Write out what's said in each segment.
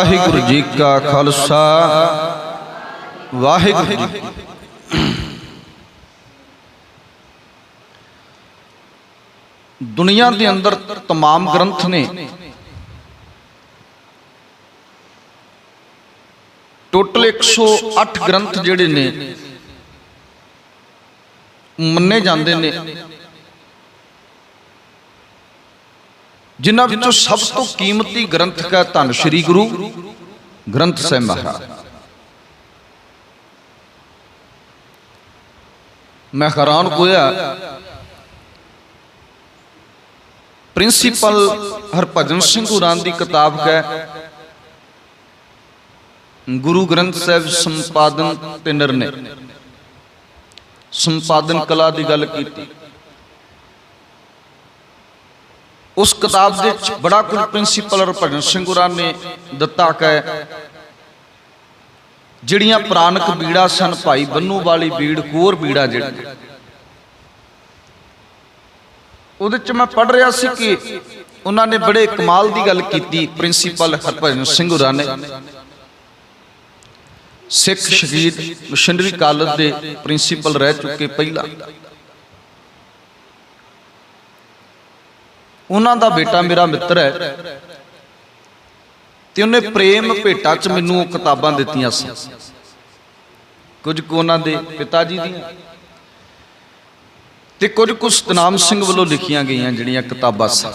ਵਾਹਿਗੁਰੂ ਜੀ ਕਾ ਖਾਲਸਾ ਵਾਹਿਗੁਰੂ ਜੀ ਕੀ ਫਤਿਹ। ਦੁਨੀਆ ਦੇ ਅੰਦਰ तमाम ਗ੍ਰੰਥ ਨੇ ਟੋਟਲ 108 ਗ੍ਰੰਥ ਜਿਹੜੇ ਨੇ ਮੰਨੇ ਜਾਂਦੇ ਨੇ ਜਿਨ੍ਹਾਂ ਵਿੱਚੋਂ ਸਭ ਤੋਂ ਕੀਮਤੀ ਗ੍ਰੰਥ ਹੈ ਧੰਨ ਸ਼੍ਰੀ ਗੁਰੂ ਗ੍ਰੰਥ ਸਾਹਿਬ ਮਹਾਰਾਜ। ਮੈਂ ਹੈਰਾਨ ਹੋਇਆ ਪ੍ਰਿੰਸੀਪਲ ਹਰਭਜਨ ਸਿੰਘ ਹੁਰਾਂ ਦੀ ਕਿਤਾਬ ਹੈ ਗੁਰੂ ਗ੍ਰੰਥ ਸਾਹਿਬ ਸੰਪਾਦਨ ਤਿੰਨਰ ਨੇ ਸੰਪਾਦਨ ਕਲਾ ਦੀ ਗੱਲ ਕੀਤੀ। ਉਸ ਕਿਤਾਬ ਦੇ ਵਿੱਚ ਬੜਾ ਕੁਝ ਪ੍ਰਿੰਸੀਪਲ ਹਰਭਜਨ ਸਿੰਘ ਹੁਰਾਂ ਨੇ ਦਿੱਤਾ ਹੈ ਜਿਹੜੀਆਂ ਪ੍ਰਾਨਕ ਬੀੜਾ ਸਨ, ਭਾਈ ਬੰਨੂ ਵਾਲੀ ਬੀੜ ਹੋਰ ਬੀੜਾ ਜਿਹੜੀ ਉਹਦੇ ਚ ਮੈਂ ਪੜ ਰਿਹਾ ਸੀ ਕਿ ਉਹਨਾਂ ਨੇ ਬੜੇ ਕਮਾਲ ਦੀ ਗੱਲ ਕੀਤੀ ਪ੍ਰਿੰਸੀਪਲ ਹਰਭਜਨ ਸਿੰਘ ਹੁਰਾਂ ਨੇ। ਸਿੱਖ ਸ਼ਹੀਦ ਮਿਸ਼ਨਰੀ ਕਾਲਜ ਦੇ ਪ੍ਰਿੰਸੀਪਲ ਰਹਿ ਚੁੱਕੇ ਪਹਿਲਾਂ। ਉਹਨਾਂ ਦਾ ਬੇਟਾ ਮੇਰਾ ਮਿੱਤਰ ਹੈ। ਤੇ ਉਹਨੇ ਪ੍ਰੇਮ ਭੇਟਾ ਚ ਮੈਨੂੰ ਉਹ ਕਿਤਾਬਾਂ ਦਿੱਤੀਆਂ ਸੀ। ਕੁਝ ਕੁ ਉਹਨਾਂ ਦੇ ਪਿਤਾ ਜੀ ਦੀਆਂ। ਤੇ ਕੁਝ ਕੁ ਸਤਨਾਮ ਸਿੰਘ ਵੱਲੋਂ ਲਿਖੀਆਂ ਗਈਆਂ ਜਿਹੜੀਆਂ ਕਿਤਾਬਾਂ ਸਨ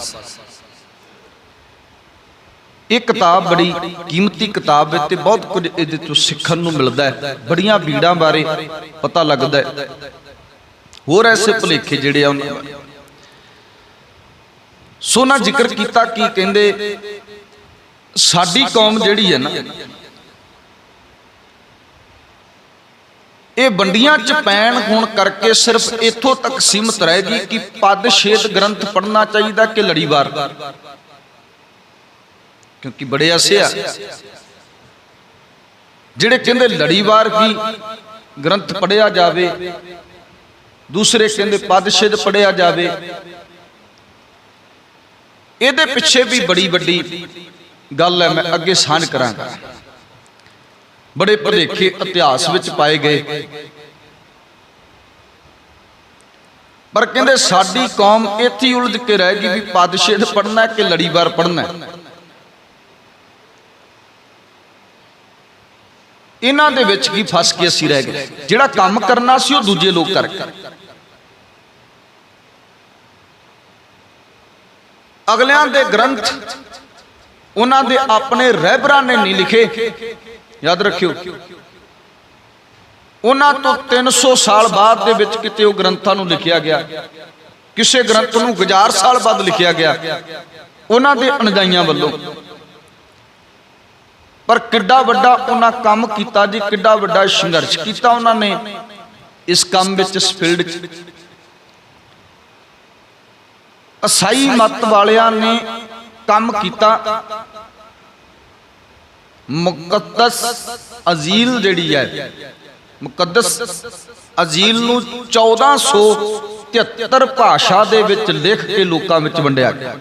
ਇਹ ਕਿਤਾਬ ਬੜੀ ਕੀਮਤੀ ਕਿਤਾਬ ਹੈ ਤੇ ਬਹੁਤ ਕੁਝ ਇਹਦੇ ਤੋਂ ਸਿੱਖਣ ਨੂੰ ਮਿਲਦਾ ਹੈ। ਬੜੀਆਂ ਬੀੜਾਂ ਬਾਰੇ ਪਤਾ ਲੱਗਦਾ ਹੈ। ਹੋਰ ਐਸੇ ਭੁਲੇਖੇ ਜਿਹੜੇ ਆ ਉਹਨਾਂ ਬਾਰੇ। ਸੋ ਨਾ ਜ਼ਿਕਰ ਕੀਤਾ ਕਿ ਕਹਿੰਦੇ ਸਾਡੀ ਕੌਮ ਜਿਹੜੀ ਹੈ ਨਾ ਇਹ ਵੰਡੀਆਂ ਚ ਪੈਣ ਹੋਣ ਕਰਕੇ ਸਿਰਫ ਇੱਥੋਂ ਤੱਕ ਸੀਮਤ ਰਹੇਗੀ ਕਿ ਪਦ ਛੇਦ ਗ੍ਰੰਥ ਪੜਨਾ ਚਾਹੀਦਾ ਕਿ ਲੜੀਵਾਰ? ਕਿਉਂਕਿ ਬੜੇ ਐਸੇ ਆ। ਜਿਹੜੇ ਕਹਿੰਦੇ ਲੜੀਵਾਰ ਕੀ ਗ੍ਰੰਥ ਪੜਿਆ ਜਾਵੇ ਦੂਸਰੇ ਕਹਿੰਦੇ ਪਦ ਛੇਦ ਪੜਿਆ ਜਾਵੇ ਇਹਦੇ ਪਿੱਛੇ ਵੀ ਬੜੀ ਵੱਡੀ ਗੱਲ ਹੈ, ਮੈਂ ਅੱਗੇ ਸਾਂਝ ਕਰਾਂਗਾ। ਬੜੇ ਭਲੇਖੇ ਇਤਿਹਾਸ ਵਿੱਚ ਪਾਏ ਗਏ। ਪਰ ਕਹਿੰਦੇ ਸਾਡੀ ਕੌਮ ਇੱਥੇ ਉਲਝ ਕੇ ਰਹਿ ਗਈ ਵੀ ਪਦਸ਼ੇਦ ਪੜਨਾ ਕਿ ਲੜੀਵਾਰ ਪੜਨਾ ਇਹਨਾਂ ਦੇ ਵਿੱਚ ਕੀ ਫਸ ਕੇ ਅਸੀਂ ਰਹਿ ਗਏ। ਜਿਹੜਾ ਕੰਮ ਕਰਨਾ ਸੀ ਉਹ ਦੂਜੇ ਲੋਕ ਕਰ ਗਏ ਅਗਲਿਆਂ ਦੇ ਗ੍ਰੰਥ ਉਹਨਾਂ ਦੇ ਆਪਣੇ ਰਹਿਬਰਾਂ ਨੇ ਨਹੀਂ ਲਿਖੇ। ਯਾਦ ਰੱਖਿਓ। ਉਹਨਾਂ ਤੋਂ 300 ਸਾਲ ਬਾਅਦ ਦੇ ਵਿੱਚ ਕਿਤੇ ਉਹ ਗ੍ਰੰਥਾਂ ਨੂੰ ਲਿਖਿਆ ਗਿਆ। ਕਿਸੇ ਗ੍ਰੰਥ ਨੂੰ 1000 ਸਾਲ ਬਾਅਦ ਲਿਖਿਆ ਗਿਆ। ਉਹਨਾਂ ਦੇ ਅਣਜਾਈਆਂ ਵੱਲੋਂ। ਪਰ ਕਿੱਡਾ ਵੱਡਾ ਉਹਨਾਂ ਕੰਮ ਕੀਤਾ ਜੀ, ਕਿੱਡਾ ਵੱਡਾ ਸੰਘਰਸ਼ ਕੀਤਾ ਉਹਨਾਂ ਨੇ। ਇਸ ਕੰਮ ਵਿੱਚ ਇਸ ਫੀਲਡ 'ਚ ਅਸਾਈ ਮਤ ਵਾਲਿਆਂ ਨੇ ਕੰਮ ਕੀਤਾ। ਮੁਕੱਦਸ ਅਜ਼ੀਲ ਜਿਹੜੀ ਹੈ, ਮੁਕੱਦਸ ਅਜ਼ੀਲ ਨੂੰ 1473 ਭਾਸ਼ਾ ਦੇ ਵਿੱਚ ਲਿਖ ਕੇ ਲੋਕਾਂ ਵਿੱਚ ਵੰਡਿਆ ਗਿਆ।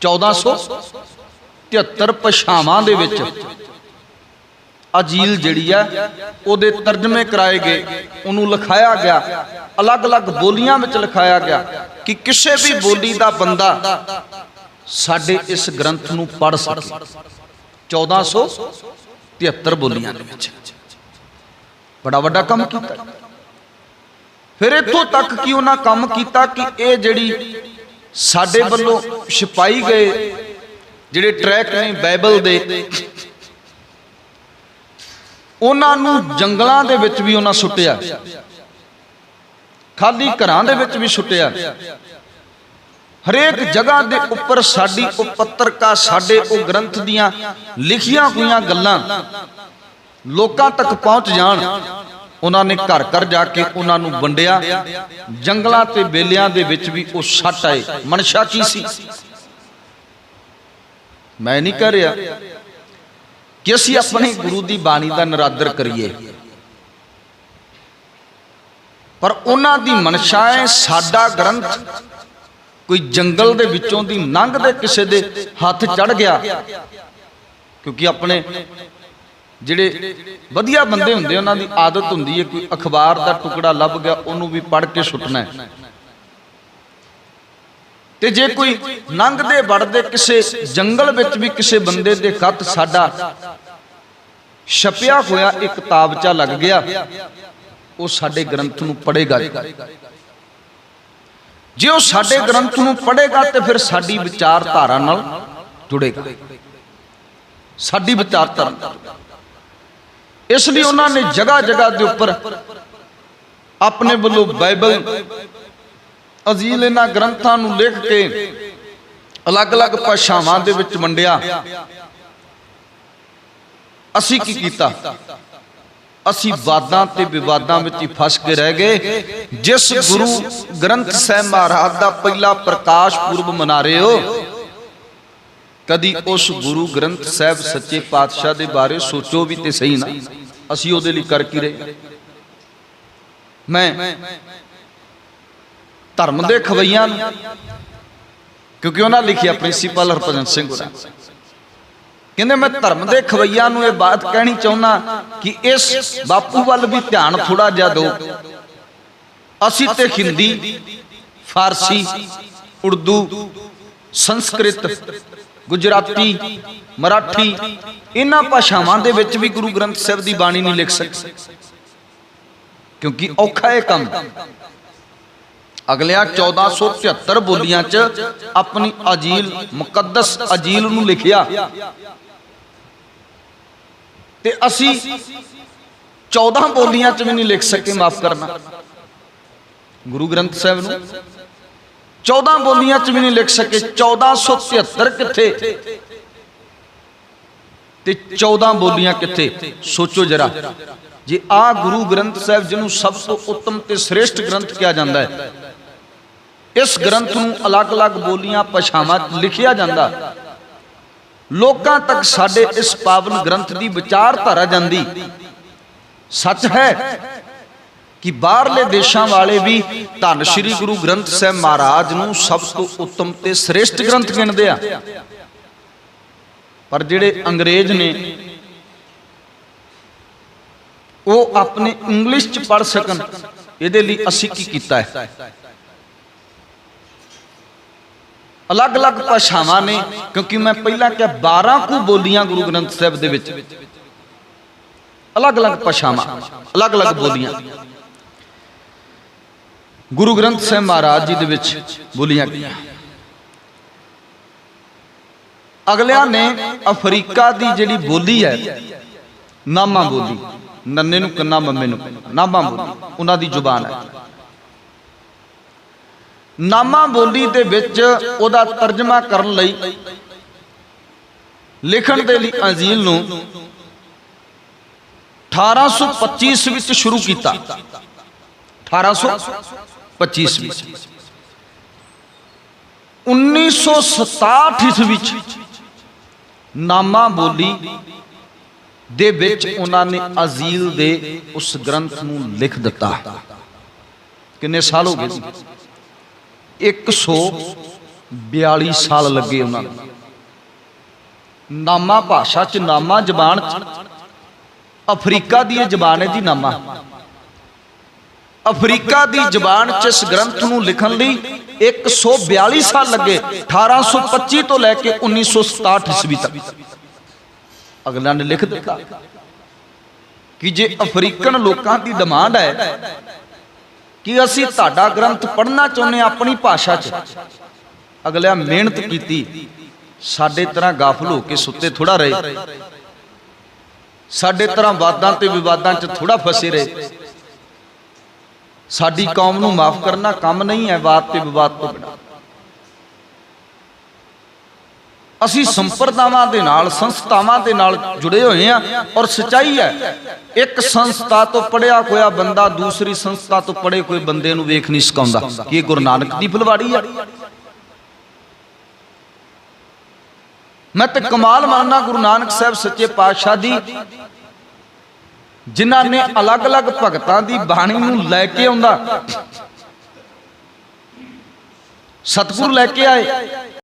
1473 ਭਾਸ਼ਾਵਾਂ ਦੇ ਵਿੱਚ ਅਜੀਲ ਜਿਹੜੀ ਹੈ, ਉਹਦੇ ਤਰਜਮੇ ਕਰਾਏ ਗਏ, ਉਹਨੂੰ ਲਿਖਾਇਆ ਗਿਆ, ਅਲੱਗ-ਅਲੱਗ ਬੋਲੀਆਂ ਵਿੱਚ ਲਿਖਾਇਆ ਗਿਆ। ਕਿ ਕਿਸੇ ਵੀ ਬੋਲੀ ਦਾ ਬੰਦਾ ਸਾਡੇ ਇਸ ਗ੍ਰੰਥ ਨੂੰ ਪੜ੍ਹ ਸਕੇ। 1473 ਬੋਲੀਆਂ ਦੇ ਵਿੱਚ। ਬੜਾ ਵੱਡਾ ਕੰਮ ਕੀਤਾ। ਫਿਰ ਇੱਥੋਂ ਤੱਕ ਕਿ ਉਹਨਾਂ ਕੰਮ ਕੀਤਾ ਕਿ ਇਹ ਜਿਹੜੀ ਸਾਡੇ ਵੱਲੋਂ ਛਪਾਈ ਗਏ ਜਿਹੜੇ ਟਰੈਕ ਨੇ ਬਾਈਬਲ ਦੇ ਉਹਨਾਂ ਨੂੰ ਜੰਗਲਾਂ ਦੇ ਵਿੱਚ ਵੀ ਉਹਨਾਂ ਸੁੱਟਿਆ। ਖਾਲੀ ਘਰਾਂ ਦੇ ਵਿੱਚ ਵੀ ਸੁੱਟਿਆ। ਹਰੇਕ ਜਗ੍ਹਾ ਦੇ ਉੱਪਰ ਸਾਡੀ ਉਹ ਪੱਤਰਕਾ ਸਾਡੇ ਉਹ ਗ੍ਰੰਥ ਦੀਆਂ ਲਿਖੀਆਂ ਹੋਈਆਂ ਗੱਲਾਂ ਲੋਕਾਂ ਤੱਕ ਪਹੁੰਚ ਜਾਣ, ਉਹਨਾਂ ਨੇ ਘਰ ਘਰ ਜਾ ਕੇ ਉਹਨਾਂ ਨੂੰ ਵੰਡਿਆ। ਜੰਗਲਾਂ ਤੇ ਬੇਲਿਆਂ ਦੇ ਵਿੱਚ ਵੀ ਉਹ ਸੱਟ ਆਏ। ਮਨਸ਼ਾ ਕੀ ਸੀ? ਮੈਂ ਨਹੀਂ ਕਹਿ ਰਿਹਾ ਕਿ ਅਸੀਂ ਆਪਣੇ ਗੁਰੂ ਦੀ ਬਾਣੀ ਦਾ ਨਰਾਦਰ ਕਰੀਏ। ਪਰ ਉਹਨਾਂ ਦੀ ਮਨਸ਼ਾ ਹੈ ਸਾਡਾ ਗ੍ਰੰਥ ਕੋਈ ਜੰਗਲ ਦੇ ਵਿੱਚੋਂ ਦੀ ਲੰਘਦੇ ਕਿਸੇ ਦੇ ਹੱਥ ਚੜ ਗਿਆ। ਕਿਉਂਕਿ ਆਪਣੇ ਜਿਹੜੇ ਵਧੀਆ ਬੰਦੇ ਹੁੰਦੇ, ਉਹਨਾਂ ਦੀ ਆਦਤ ਹੁੰਦੀ ਹੈ ਕੋਈ ਅਖਬਾਰ ਦਾ ਟੁਕੜਾ ਲੱਭ ਗਿਆ, ਉਹਨੂੰ ਵੀ ਪੜ੍ਹ ਕੇ ਸੁੱਟਣਾ ਹੈ। ਤੇ ਜੇ ਕੋਈ ਲੰਘਦੇ ਵੜਦੇ ਕਿਸੇ ਜੰਗਲ ਵਿੱਚ ਵੀ ਕਿਸੇ ਬੰਦੇ ਦੇ ਖੱਤ ਸਾਡਾ ਛਪਿਆ ਹੋਇਆ ਇੱਕ ਕਿਤਾਬਚਾ ਲੱਗ ਗਿਆ ਉਹ ਸਾਡੇ ਗ੍ਰੰਥ ਨੂੰ ਪੜ੍ਹੇਗਾ ਜੇ ਉਹ ਸਾਡੇ ਗ੍ਰੰਥ ਨੂੰ ਪੜ੍ਹੇਗਾ ਤੇ ਫਿਰ ਸਾਡੀ ਵਿਚਾਰਧਾਰਾ ਨਾਲ ਜੁੜੇਗਾ। ਸਾਡੀ ਵਿਚਾਰਧਾਰਾ ਇਸ ਲਈ ਉਹਨਾਂ ਨੇ ਜਗ੍ਹਾ ਜਗ੍ਹਾ ਦੇ ਉੱਪਰ ਆਪਣੇ ਵੱਲੋਂ ਬਾਈਬਲ, ਅਜ਼ੀਲ ਇਹਨਾਂ ਗ੍ਰੰਥਾਂ ਨੂੰ ਲਿਖ ਕੇ ਅਲੱਗ-ਅਲੱਗ ਭਾਸ਼ਾਵਾਂ ਦੇ ਵਿੱਚ ਵੰਡਿਆ। ਅਸੀਂ ਕੀ ਕੀਤਾ? ਅਸੀਂ ਵਾਦਾਂ ਤੇ ਵਿਵਾਦਾਂ ਵਿੱਚ ਹੀ ਫਸ ਕੇ ਰਹਿ ਗਏ। ਜਿਸ ਗੁਰੂ ਗ੍ਰੰਥ ਸਾਹਿਬ ਮਹਾਰਾਜ ਦਾ ਪਹਿਲਾ ਪ੍ਰਕਾਸ਼ ਪੁਰਬ ਮਨਾ ਰਹੇ ਹੋ, ਕਦੀ ਉਸ ਗੁਰੂ ਗ੍ਰੰਥ ਸਾਹਿਬ ਸੱਚੇ ਪਾਤਸ਼ਾਹ ਦੇ ਬਾਰੇ ਸੋਚੋ ਵੀ ਤੇ ਸਹੀ ਨਾ। ਅਸੀਂ ਉਹਦੇ ਲਈ ਕਰ ਕੀ ਰਹੇ? ਮੈਂ ਧਰਮ ਦੇ ਖਵਈਆਂ ਨੂੰ, ਕਿਉਂਕਿ ਉਹਨਾਂ ਲਿਖਿਆ ਪ੍ਰਿੰਸੀਪਲ ਹਰਭਜਨ ਸਿੰਘ ਹੋਰਾਂ ਕਹਿੰਦੇ ਮੈਂ ਧਰਮ ਦੇ ਖਵਈਆ ਨੂੰ ਇਹ ਬਾਤ ਕਹਿਣੀ ਚਾਹੁੰਦਾ ਕਿ ਇਸ ਬਾਪੂ ਵੱਲ ਵੀ ਧਿਆਨ ਥੋੜਾ ਜਿਹਾ ਦਿਓ। ਅਸੀਂ ਤੇ ਹਿੰਦੀ, ਫਾਰਸੀ, ਉਰਦੂ, ਸੰਸਕ੍ਰਿਤ, ਗੁਜਰਾਤੀ, ਮਰਾਠੀ ਇਹਨਾਂ ਭਾਸ਼ਾਵਾਂ ਦੇ ਵਿੱਚ ਵੀ ਗੁਰੂ ਗ੍ਰੰਥ ਸਾਹਿਬ ਦੀ ਬਾਣੀ ਨਹੀਂ ਲਿਖ ਸਕਦੇ। ਕਿਉਂਕਿ ਔਖਾ ਇਹ ਕੰਮ। ਅਗਲਿਆਂ 1473 ਬੋਲੀਆਂ 'ਚ ਆਪਣੀ ਅਜੀਲ, ਮੁਕੱਦਸ ਅਜੀਲ ਨੂੰ ਲਿਖਿਆ। ਤੇ ਅਸੀਂ 14 ਬੋਲੀਆਂ 'ਚ ਵੀ ਨਹੀਂ ਲਿਖ ਸਕੇ, ਮਾਫ ਕਰਨਾ। ਗੁਰੂ ਗ੍ਰੰਥ ਸਾਹਿਬ ਨੂੰ 14 ਬੋਲੀਆਂ 'ਚ ਵੀ ਨਹੀਂ ਲਿਖ ਸਕੇ 1473 ਕਿੱਥੇ? ਤੇ 14 ਬੋਲੀਆਂ ਕਿੱਥੇ? ਸੋਚੋ ਜਰਾ, ਜੇ ਆ ਗੁਰੂ ਗ੍ਰੰਥ ਸਾਹਿਬ ਜਿਹਨੂੰ ਸਭ ਤੋਂ ਉੱਤਮ ਤੇ ਸ੍ਰੇਸ਼ਟ ਗ੍ਰੰਥ ਕਿਹਾ ਜਾਂਦਾ ਹੈ, ਇਸ ਗ੍ਰੰਥ ਨੂੰ ਅਲੱਗ-ਅਲੱਗ ਬੋਲੀਆਂ, ਭਾਸ਼ਾਵਾਂ ਲਿਖਿਆ ਜਾਂਦਾ। ਲੋਕਾਂ ਤੱਕ ਸਾਡੇ ਇਸ ਪਾਵਨ ਗ੍ਰੰਥ ਦੀ ਵਿਚਾਰਧਾਰਾ ਜਾਂਦੀ। ਸੱਚ ਹੈ ਕਿ ਬਾਹਰਲੇ ਦੇਸ਼ਾਂ ਵਾਲੇ ਵੀ ਧੰਨ ਸ਼੍ਰੀ ਗੁਰੂ ਗ੍ਰੰਥ ਸਾਹਿਬ ਮਹਾਰਾਜ ਨੂੰ ਸਭ ਤੋਂ ਉੱਤਮ ਤੇ ਸ੍ਰੇਸ਼ਟ ਗ੍ਰੰਥ ਗਿਣਦੇ ਆ। ਪਰ ਜਿਹੜੇ ਅੰਗਰੇਜ਼ ਨੇ, ਉਹ ਆਪਣੇ ਇੰਗਲਿਸ਼ ਚ ਪੜ ਸਕਣ। ਇਹਦੇ ਲਈ ਅਸੀਂ ਕੀ ਕੀਤਾ ਹੈ? ਅਲੱਗ-ਅਲੱਗ ਭਾਸ਼ਾਵਾਂ ਨੇ, ਕਿਉਂਕਿ ਮੈਂ ਪਹਿਲਾਂ ਕਿਹਾ 12 ਕੁ ਬੋਲੀਆਂ ਗੁਰੂ ਗ੍ਰੰਥ ਸਾਹਿਬ ਦੇ ਵਿੱਚ। ਅਲੱਗ-ਅਲੱਗ ਭਾਸ਼ਾਵਾਂ, ਅਲੱਗ-ਅਲੱਗ ਬੋਲੀਆਂ। ਗੁਰੂ ਗ੍ਰੰਥ ਸਾਹਿਬ ਮਹਾਰਾਜ ਜੀ ਦੇ ਵਿੱਚ ਬੋਲੀਆਂ ਗਈਆਂ। ਅਗਲਿਆਂ ਨੇ ਅਫਰੀਕਾ ਦੀ ਜਿਹੜੀ ਬੋਲੀ ਹੈ, ਨਾਮਾ ਬੋਲੀ, ਨੰਨੇ ਨੂੰ ਕੰਨਾ, ਮੰਮੇ ਨੂੰ ਨਾਮਾ ਬੋਲੀ, ਉਹਨਾਂ ਦੀ ਜ਼ੁਬਾਨ ਹੈ। ਨਾਮਾ ਬੋਲੀ ਦੇ ਵਿੱਚ ਉਹਦਾ ਤਰਜਮਾ ਕਰਨ ਲਈ ਲਿਖਣ ਦੇ ਲਈ ਅੰਜੀਲ ਨੂੰ 1825 ਵਿੱਚ ਸ਼ੁਰੂ ਕੀਤਾ। 1825 ਵਿੱਚ। 1967 ਵਿੱਚ ਨਾਮਾ ਬੋਲੀ ਦੇ ਵਿੱਚ ਉਹਨਾਂ ਨੇ ਅਜ਼ੀਲ ਦੇ ਉਸ ਗ੍ਰੰਥ ਨੂੰ ਲਿਖ ਦਿੱਤਾ। ਕਿੰਨੇ ਸਾਲ ਹੋ ਗਏ ਜੀ 142 ਸਾਲ ਲੱਗੇ ਉਹਨਾਂ ਨੂੰ। ਨਾਮਾ ਭਾਸ਼ਾ ਚ, ਨਾਮਾ ਜ਼ਬਾਨ ਅਫਰੀਕਾ ਦੀ ਇਹ ਜ਼ਬਾਨ ਹੈ ਜੀ ਨਾਮਾ। ਅਫਰੀਕਾ ਦੀ ਜ਼ਬਾਨ ਚ ਇਸ ਗ੍ਰੰਥ ਨੂੰ ਲਿਖਣ ਲਈ 142 ਸਾਲ ਲੱਗੇ 1825 ਤੋਂ ਲੈ ਕੇ 1967 ਈਸਵੀ ਤੱਕ। ਅਗਲਾ ਨੇ ਲਿਖ ਦਿੱਤਾ ਕਿ ਜੇ ਅਫਰੀਕਨ ਲੋਕਾਂ ਦੀ ਡਿਮਾਂਡ ਹੈ ਕਿ ਅਸੀਂ ਤੁਹਾਡਾ ਗ੍ਰੰਥ ਪੜ੍ਹਨਾ ਚਾਹੁੰਦੇ ਹਾਂ ਆਪਣੀ ਭਾਸ਼ਾ 'ਚ। ਅਗਲਿਆ ਮਿਹਨਤ ਕੀਤੀ, ਸਾਡੇ ਤਰ੍ਹਾਂ ਗਾਫਲ ਹੋ ਕੇ ਸੁੱਤੇ ਥੋੜਾ ਰਹੇ। ਸਾਡੇ ਤਰ੍ਹਾਂ ਵਾਦਾਂ ਤੇ ਵਿਵਾਦਾਂ 'ਚ ਥੋੜਾ ਫਸੇ ਰਹੇ। ਸਾਡੀ ਕੌਮ ਨੂੰ ਮਾਫ ਕਰਨਾ ਕੰਮ ਨਹੀਂ ਹੈ, ਵਾਦ ਤੇ ਵਿਵਾਦ ਤੋਂ ਬਿਨਾਂ। ਅਸੀਂ ਸੰਪਰਦਾਵਾਂ ਦੇ ਨਾਲ ਸੰਸਥਾਵਾਂ ਦੇ ਨਾਲ ਜੁੜੇ ਹੋਏ ਆ ਔਰ ਸਚਾਈ ਹੈ ਇੱਕ ਸੰਸਥਾ ਤੋਂ ਪੜਿਆ ਹੋਇਆ ਬੰਦਾ ਦੂਸਰੀ ਸੰਸਥਾ ਤੋਂ ਪੜੇ ਕੋਈ ਬੰਦੇ ਨੂੰ ਵੇਖ ਨਹੀਂ ਸਕਾਉਂਦਾ ਕਿ ਇਹ ਗੁਰੂ ਨਾਨਕ ਦੀ ਫੁਲਵਾੜੀ ਆ ਮੈਂ ਤੇ ਕਮਾਲ ਮੰਨਣਾ ਗੁਰੂ ਨਾਨਕ ਸਾਹਿਬ ਸੱਚੇ ਪਾਤਸ਼ਾਹ ਦੀ ਜਿਨ੍ਹਾਂ ਨੇ ਅਲੱਗ-ਅਲੱਗ ਭਗਤਾਂ ਦੀ ਬਾਣੀ ਨੂੰ ਲੈ ਕੇ ਆਉਂਦਾ। ਸਤਿਗੁਰ ਲੈ ਕੇ ਆਏ।